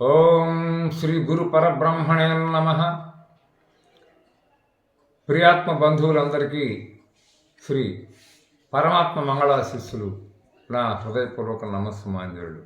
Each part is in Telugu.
ఓం శ్రీ గురు పరబ్రహ్మణే నమ. ప్రియాత్మ బంధువులందరికీ శ్రీ పరమాత్మ మంగళాశిస్సులు. నా హృదయపూర్వక నమస్సుమాంజలుడు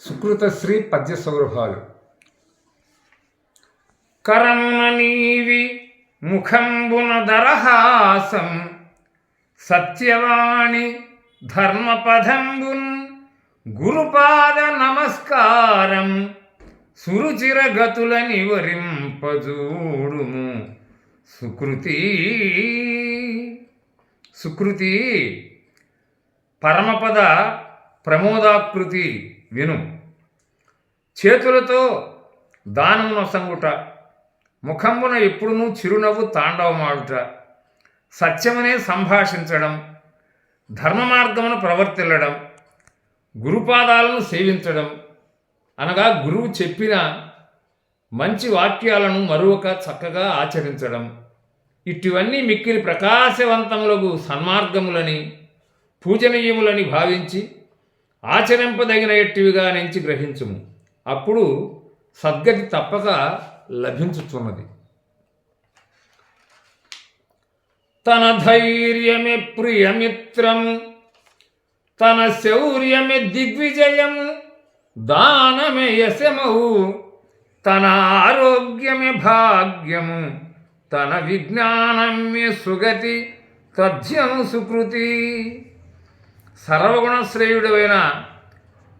సుకృత శ్రీ పద్య సౌరభాలు కరమున నీవి ముఖంబున దరహాసం సత్యవాణి ధర్మపదంబున్ గురుపాద నమస్కారం. సురుచిర గతులని వరింపజూడుము. సుకృతి సుకృతి పరమపద ప్రమోదాకృతి విను. చేతులతో దానమున సంగుట ముఖంబున ఎప్పుడునూ చిరునవ్వు తాండవమాడుట సత్యమనే సంభాషించడం ధర్మ మార్గమును ప్రవర్తిల్లడం గురుపాదాలను సేవించడం అనగా గురువు చెప్పిన మంచి వాక్యాలను మరొక చక్కగా ఆచరించడం. ఇటువన్నీ మిక్కిలి ప్రకాశవంతములకు సన్మార్గములని పూజనీయములని భావించి ఆచరింపదగిన ఎట్టివిగా నుంచి గ్రహించుము. అప్పుడు సద్గతి తప్పక లభించుచున్నది. తన ధైర్యమే ప్రియమిత్రం తన శౌర్యమే దిగ్విజయము దానమే యశమవు తన ఆరోగ్యమే భాగ్యము తన విజ్ఞానమే సుగతి తథ్యము సుకృతి. సర్వగుణశ్రేయుడైన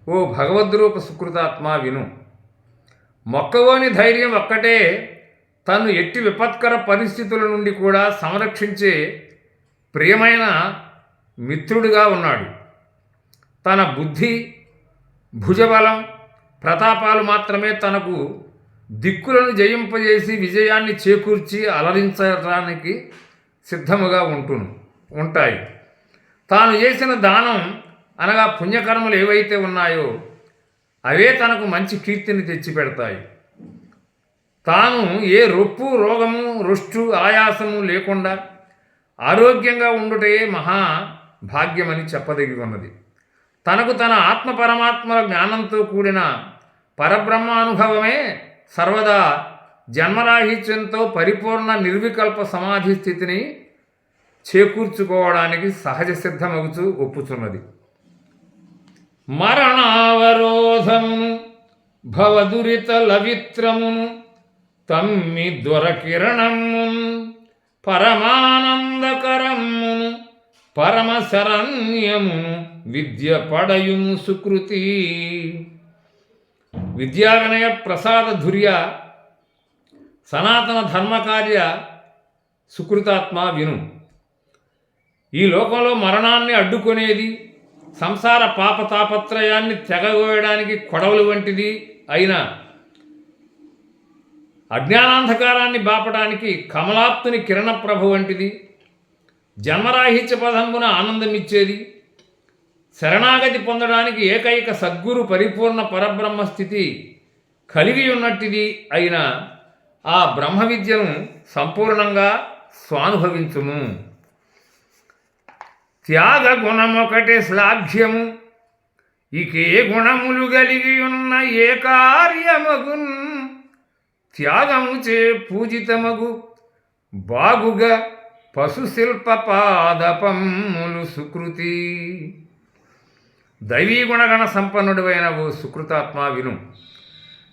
ఓ భగవద్రూప సుకృతాత్మ విను. మొక్కవోని ధైర్యం ఒక్కటే తను ఎట్టి విపత్కర పరిస్థితుల నుండి కూడా సంరక్షించే ప్రియమైన మిత్రుడిగా ఉన్నాడు. తన బుద్ధి భుజబలం ప్రతాపాలు మాత్రమే తనకు దిక్కులను జయింపజేసి విజయాన్ని చేకూర్చి అలరించడానికి సిద్ధముగా ఉంటు ఉంటాయి. తాను చేసిన దానం అనగా పుణ్యకర్మలు ఏవైతే ఉన్నాయో అవే తనకు మంచి కీర్తిని తెచ్చిపెడతాయి. తాను ఏ రొప్పు రోగము రుష్టు ఆయాసము లేకుండా ఆరోగ్యంగా ఉండుటే మహా భాగ్యమని చెప్పదగి ఉన్నది తనకు తన ఆత్మ పరమాత్మల జ్ఞానంతో కూడిన పరబ్రహ్మానుభవమే సర్వదా జన్మరాహిత్యంతో పరిపూర్ణ నిర్వికల్ప సమాధి స్థితిని చేకూర్చుకోవడానికి సహజ సిద్ధమగుచు ఒప్పుచున్నది. మరణావరోధమును భవదురిత లవిత్రమును తమ్మి దురకిరణమును పరమానందకరమును పరమశరణ్యమును విద్య పడయుం సుకృతి. విద్యావినయ ప్రసాద ధుర్య సనాతన ధర్మకార్య సుకృతాత్మ విను. ఈ లోకంలో మరణాన్ని అడ్డుకునేది సంసార పాప తాపత్రయాన్ని తెగగోయడానికి కొడవలు వంటిది అయిన అజ్ఞానాంధకారాన్ని బాపడానికి కమలాప్తుని కిరణప్రభ వంటిది జన్మరాహిత్య పదంబున ఆనందమిచ్చేది. శరణాగతి పొందడానికి ఏకైక సద్గురు పరిపూర్ణ పరబ్రహ్మ స్థితి కలిగి ఉన్నట్టిది అయిన ఆ బ్రహ్మ విద్యను సంపూర్ణంగా స్వానుభవించుము. త్యాగ గుణమొకటే శ్లాఘ్యము. ఇకే గుణములు కలిగి ఉన్న ఏ కార్యమగున్? త్యాగము చే పూజితమగు. బాగుగా పశుశిల్ప పాదపములు సుకృతి. దైవీ గుణగణ సంపన్నుడివైన ఓ సుకృతాత్మ విను.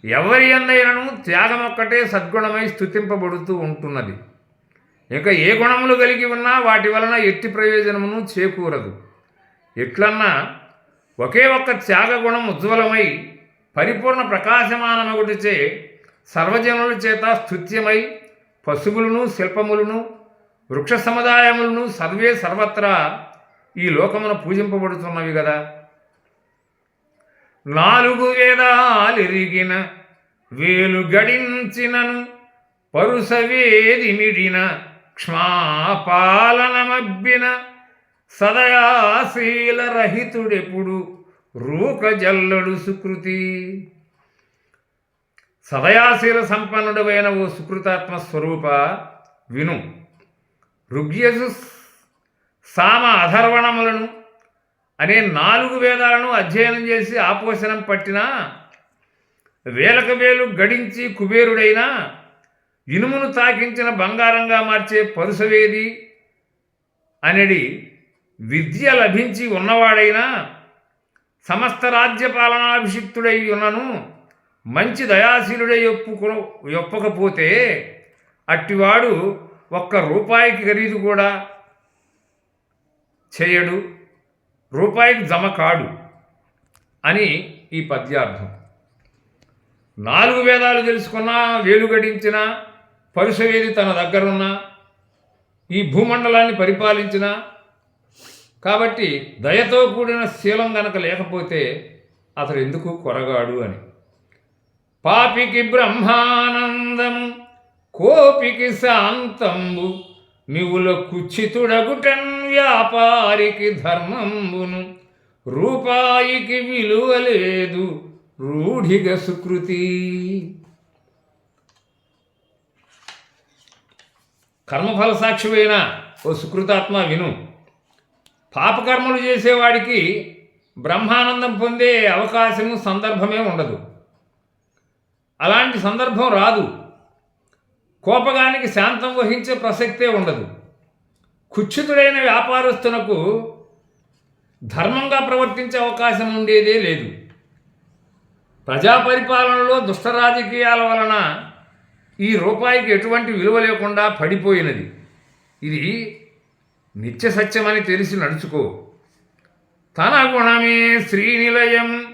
ఎవరి అందైనను త్యాగమొక్కటే సద్గుణమై స్థుతింపబడుతూ ఉంటున్నది. ఇక ఏ గుణములు కలిగి ఉన్నా వాటి వలన ఎట్టి ప్రయోజనమును చేకూరదు. ఎట్లన్నా ఒకే ఒక్క త్యాగ గుణం ఉజ్వలమై పరిపూర్ణ ప్రకాశమానమగుటిచే సర్వజనుల చేత స్థుత్యమై పశువులను శిల్పములను వృక్ష సముదాయములను సర్వే సర్వత్రా ఈ లోకమున పూజింపబడుతున్నవి కదా నాలుగు వేదాలిరిగిన వేలు గడించినను పరుసవేదిమిడిన క్షమాపాలనమబ్బిన సదయాశీల రహితుడెప్పుడు రూకజల్లడు సుకృతి. సదయాశీల సంపన్నుడవైన ఓ సుకృతాత్మ స్వరూప విను. ఋగ్యజు సామ అధర్వణములను అనే నాలుగు వేదాలను అధ్యయనం చేసి ఆపోషణం పట్టిన వేలక వేలు గడించి కుబేరుడైనా ఇనుమును తాకించిన బంగారంగా మార్చే పరుసవేది అనేది విద్య లభించి ఉన్నవాడైనా సమస్త రాజ్య పాలనాభిషిక్తుడై ఉన్నను మంచి దయాశీలుడై ఒప్పుకో ఒప్పకపోతే అట్టివాడు ఒక్క రూపాయికి ఖరీదు కూడా చేయడు. రూపాయికి జమ కాడు అని ఈ పద్యార్థం. నాలుగు వేదాలు తెలుసుకున్నా వేలు గడించిన పరుషవేది తన దగ్గరున్న ఈ భూమండలాన్ని పరిపాలించిన కాబట్టి దయతో కూడిన శీలం గనక లేకపోతే అతడు ఎందుకు కొరగాడు అని. పాపికి బ్రహ్మానందము కోపికి శాంతంబు నివుల కుచితుడగుటన్ వ్యాపారికి ధర్మంబును రూపాయికి విలువ లేదు రూఢిగ సుకృతి. కర్మఫల సాక్షివైన ఓ సుకృతాత్మ విను. పాపకర్మలు చేసేవాడికి బ్రహ్మానందం పొందే అవకాశము సందర్భమే ఉండదు. అలాంటి సందర్భం రాదు. కోపగానికి శాంతం వహించే ప్రసక్తే ఉండదు. కుచ్చితుడైన వ్యాపారస్తునకు ధర్మంగా ప్రవర్తించే అవకాశం ఉండేదే లేదు. ప్రజా పరిపాలనలో దుష్ట రాజకీయాల వలన ఈ రూపాయికి ఎటువంటి విలువ లేకుండా పడిపోయినది. ఇది నిత్య సత్యమని తెలిసి నడుచుకో. తన గుణమే శ్రీనిలయం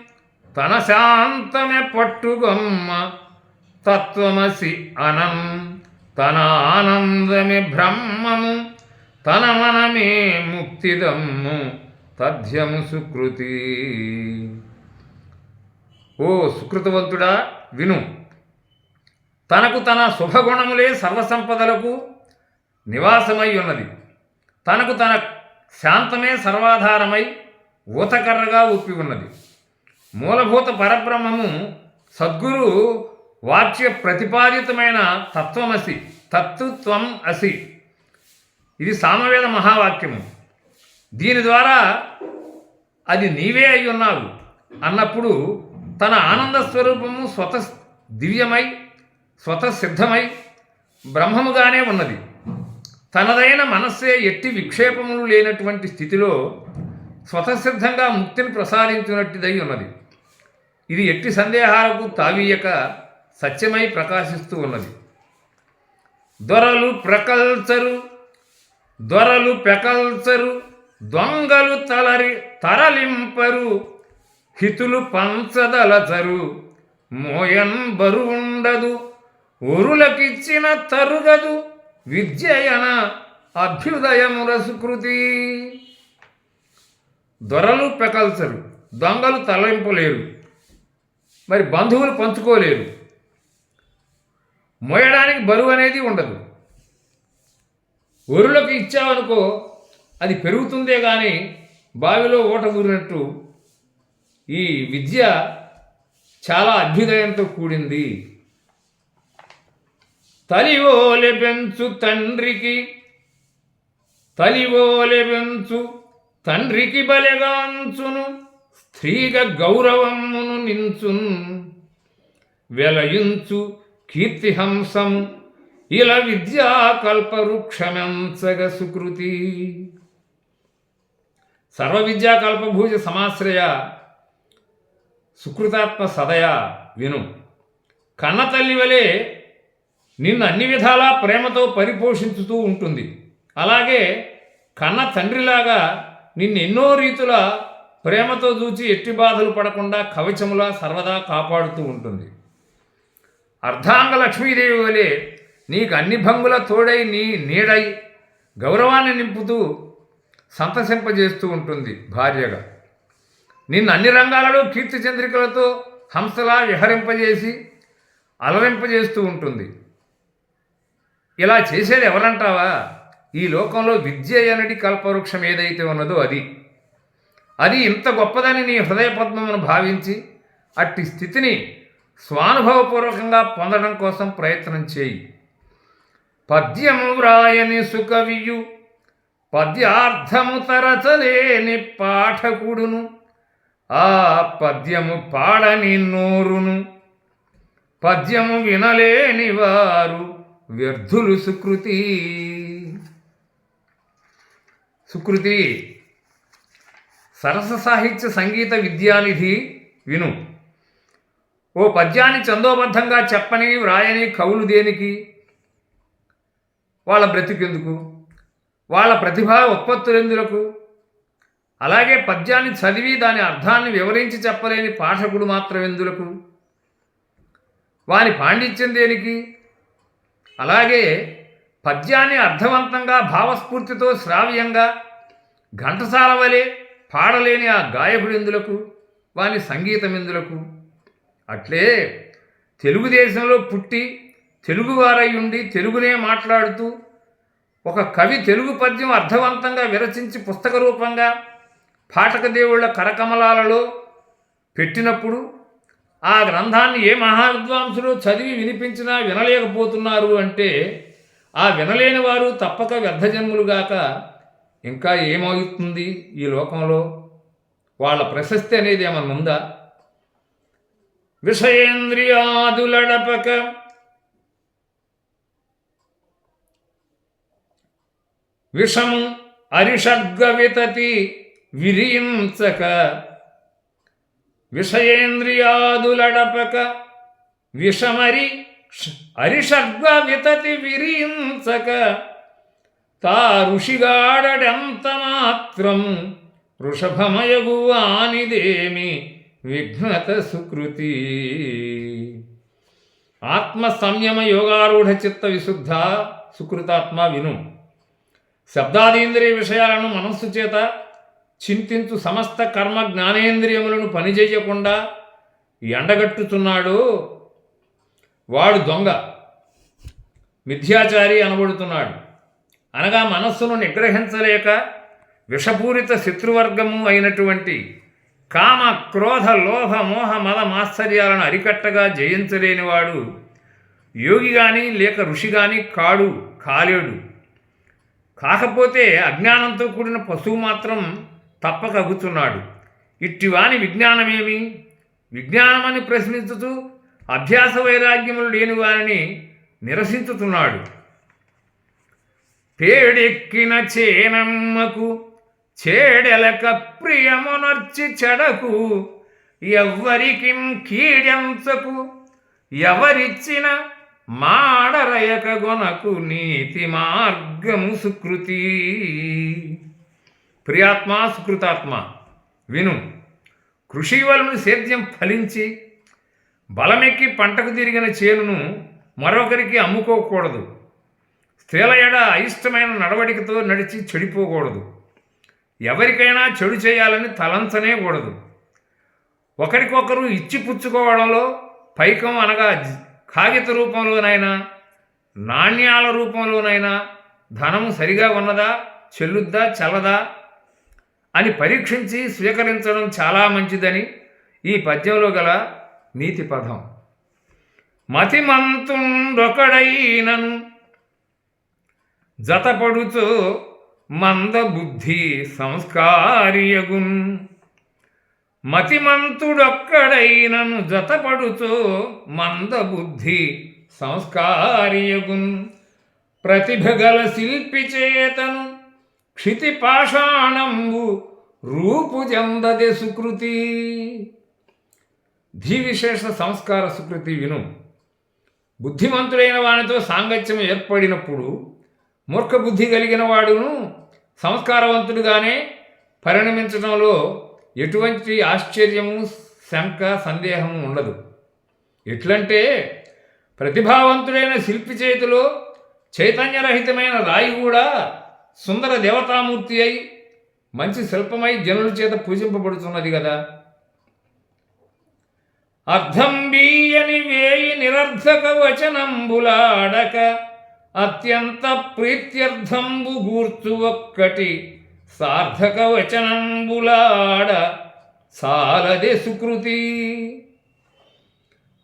తన శాంతమే పట్టుగమ్మ తత్వమసి అనం తన ఆనందమే బ్రహ్మము తన మనమే ముక్తిదమ్ము తథ్యము సుకృతి. ఓ సుకృతవంతుడా విను. తనకు తన శుభగుణములే సర్వసంపదలకు నివాసమై ఉన్నది. తనకు తన శాంతమే సర్వాధారమై ఊతకర్రగా ఉప్పి ఉన్నది. మూలభూత పరబ్రహ్మము సద్గురు వాచ్య ప్రతిపాదితమైన తత్వమసి తత్తుత్వం అసి. ఇది సామవేద మహావాక్యము. దీని ద్వారా అది నీవే అయి ఉన్నావు అన్నప్పుడు తన ఆనంద స్వరూపము స్వత దివ్యమై స్వతసిద్ధమై బ్రహ్మముగానే ఉన్నది. తనదైన మనస్సే ఎట్టి విక్షేపములు లేనటువంటి స్థితిలో స్వతసిద్ధంగా ముక్తిని ప్రసాదించినట్టుదై ఉన్నది. ఇది ఎట్టి సందేహాలకు తావీయక సత్యమై ప్రకాశిస్తూ ఉన్నది. దొరలు ప్రకల్చరు దొరలు పెకల్చరు దొంగలు తలరి తరలింపరు హితులు పంచదలచరు మోయన్ బరువుండదు ఉరులకిచ్చిన తరుగదు విద్యయన అభ్యుదయముల సుకృతి. దొరలు పెకల్చరు దొంగలు తలలింపలేరు మరి బంధువులు పంచుకోలేరు. మోయడానికి బరువు అనేది ఉండదు. ఒరులకు ఇచ్చావనుకో అది పెరుగుతుందే కానీ బావిలో ఓట ఊరినట్టు ఈ విద్య చాలా అభ్యుదయంతో కూడింది. తలివోలె పెంచు తండ్రికి తలివోలె పెంచు తండ్రికి బలెగాంచును స్త్రీగ గౌరవమును నించును వెలయించు కీర్తిహంసము ఇల విద్యాకల్పవృక్షమెంచగ సుకృతి. సర్వ విద్యాకల్పభూజ సమాశ్రయ సుకృతాత్మ సదయ విను. కన్న తల్లి వలె నిన్ను అన్ని విధాలా ప్రేమతో పరిపోషించుతూ ఉంటుంది. అలాగే కన్న తండ్రిలాగా నిన్ను ఎన్నో రీతుల ప్రేమతో చూచి ఎట్టి బాధలు పడకుండా కవచములా సర్వదా కాపాడుతూ ఉంటుంది. అర్ధాంగ లక్ష్మీదేవి వలె నీకు అన్ని భంగుల తోడై నీ నీడై గౌరవాన్ని నింపుతూ సంతసింపజేస్తూ ఉంటుంది భార్యగా. నిన్ను అన్ని రంగాలలో కీర్తి చంద్రికలతో హంసలా విహరింపజేసి అలరింపజేస్తూ ఉంటుంది. ఇలా చేసేది ఎవరంటావా? ఈ లోకంలో విద్య అనడి కల్పవృక్షం ఏదైతే ఉన్నదో అది. అది ఇంత గొప్పదని నీ హృదయ పద్మమును భావించి అట్టి స్థితిని స్వానుభవపూర్వకంగా పొందడం కోసం ప్రయత్నం చేయి. పద్యము వ్రాయని సుకవియు పద్యార్థము తరచలేని పాఠకుడును ఆ పద్యము పాడని నోరును. పద్యము వినలేని వారు వ్యర్థులు సుకృతి. సుకృతి సరస సాహిత్య సంగీత విద్యానిధి విను. ఓ పద్యాన్ని చందోబద్ధంగా చెప్పని వ్రాయని కవులు దేనికి? వాళ్ళ బ్రతికెందుకు? వాళ్ళ ప్రతిభా ఉత్పత్తులెందులకు? అలాగే పద్యాన్ని చదివి దాని అర్థాన్ని వివరించి చెప్పలేని పాఠకుడు మాత్రం ఎందులకు వాని పాండిత్యం దేనికి? అలాగే పద్యాన్ని అర్థవంతంగా భావస్ఫూర్తితో శ్రావ్యంగా ఘంటసాల వలె పాడలేని ఆ గాయకుడు ఎందులకు? వాని సంగీతం ఎందులకు? అట్లే తెలుగుదేశంలో పుట్టి తెలుగువారై ఉండి తెలుగునే మాట్లాడుతూ ఒక కవి తెలుగు పద్యం అర్థవంతంగా విరచించి పుస్తక రూపంగా పాఠక దేవుళ్ళ కరకమలాలలో పెట్టినప్పుడు ఆ గ్రంథాన్ని ఏ మహావిద్వాంసులు చదివి వినిపించినా వినలేకపోతున్నారు అంటే ఆ వినలేని వారు తప్పక వ్యర్థజన్ములుగాక ఇంకా ఏమవుతుంది ఈ లోకంలో? వాళ్ళ ప్రశస్తి అనేది ఏమన్నా ఉందా? విషయేంద్రియాదులడపక విషం అరిషడ్గవితతి విరించక విషయేంద్రియాదులడపక విషమరి అరిషడ్గ వితతి విరించక తా ఋషిగాడెంత మాత్రం వృషభమయగు ఆనిదేమి విఘ్నత సుకృతి ఆత్మ సంయమ యోగారూఢ చిత్త విశుద్ధ సుకృతాత్మ విను. శబ్దాదీంద్రియ విషయాలను మనస్సు చేత చింతించు సమస్త కర్మ జ్ఞానేంద్రియములను పనిచేయకుండా ఎండగట్టుతున్నాడు వాడు దొంగ. మిథ్యాచారి అనబడుతున్నాడు. అనగా మనస్సును నిగ్రహించలేక విషపూరిత శత్రువర్గము అయినటువంటి కామ క్రోధ లోభ మోహ మద మాత్సర్యాలను అరికట్టగా జయించలేనివాడు యోగి కానీ లేక ఋషి కానీ కాడు కాలేడు. కాకపోతే అజ్ఞానంతో కూడిన పశువు మాత్రం తప్పక అగుతున్నాడు ఇట్టివాని విజ్ఞానమేమి? విజ్ఞానమని ప్రశ్నించుతూ అభ్యాస వైరాగ్యములు లేని వారిని నిరసించుతున్నాడు. పేడెక్కిన చేనమ్మకు చేడెలక ప్రియమునర్చి చెడకు ఎవ్వరికి కీడెంచకు ఎవరిచ్చిన మాడరయక గొనకు నీతి మార్గము సుకృతి. ప్రియాత్మ సుకృతాత్మ విను. కృషి వలన సేద్యం ఫలించి బలమెక్కి పంటకు తిరిగిన చేనును మరొకరికి అమ్ముకోకూడదు. స్త్రీల ఎడ అయిష్టమైన నడవడికతో నడిచి చెడిపోకూడదు. ఎవరికైనా చెడు చేయాలని తలంచనే కూడదు. ఒకరికొకరు ఇచ్చి పుచ్చుకోవడంలో పైకం అనగా కాగిత రూపంలోనైనా నాణ్యాల రూపంలోనైనా ధనం సరిగా ఉన్నదా చెల్లుద్దా చల్లదా అని పరీక్షించి స్వీకరించడం చాలా మంచిదని ఈ పద్యంలో గల నీతి పదం. మతిమంతుండొకడైనను జతపడుచు మందబుద్ధి సంస్కారియగున్ మతిమంతుడొక్కడైనను జతపడుతూ మందబుద్ధి సంస్కారియగున్. ప్రతిభగల శిల్పి చేతను క్షితిపాషాణంబు రూపుజందదే సుకృతి. ధీవిశేష సంస్కార సుకృతి విను. బుద్ధిమంతుడైన వానితో సాంగత్యం ఏర్పడినప్పుడు మూర్ఖ బుద్ధి కలిగిన వాడును సంస్కారవంతుడుగానే పరిణమించడంలో ఎటువంటి ఆశ్చర్యము శంక సందేహము ఉండదు. ఎట్లంటే ప్రతిభావంతుడైన శిల్పి చేతిలో చైతన్యరహితమైన రాయి కూడా సుందర దేవతామూర్తి అయి మంచి శిల్పమై జనుల చేత పూజింపబడుతున్నది కదా. అర్థం బీయని వేయి నిరర్ధక వచనంబులాడక అత్యంత ప్రీత్యర్థంబు గూర్చు ఒక్కటి సార్థకవచనంబులాడ సాలదే సుకృతి.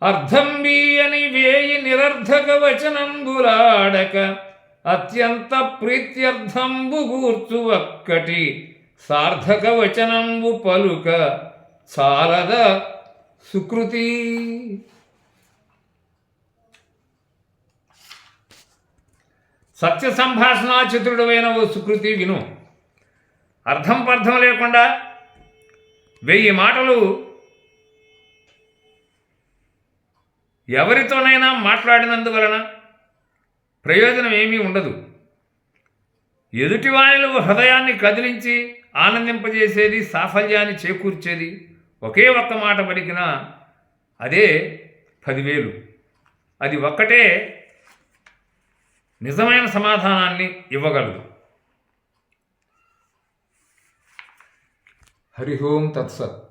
అర్థంబీయని వేయి నిరర్ధక వచనంబులాడక అత్యంత ప్రీత్యర్థంబు గూర్చు ఒక్కటి సార్థక వచనంబు పలుక చాలద సుకృతి. సత్య సంభాషణాచితుడమైన ఓ సుకృతి విను. అర్థం పర్థం లేకుండా వెయ్యి మాటలు ఎవరితోనైనా మాట్లాడినందువలన ప్రయోజనం ఏమీ ఉండదు. ఎదుటివానిలో హృదయాన్ని కదిలించి ఆనందింపజేసేది సాఫల్యాన్ని చేకూర్చేది ఒకే ఒక్క మాట పలికిన అదే పదివేలు. అది ఒక్కటే నిజమైన సమాధానాన్ని ఇవ్వగలదు. हरिः ओं तत्सत्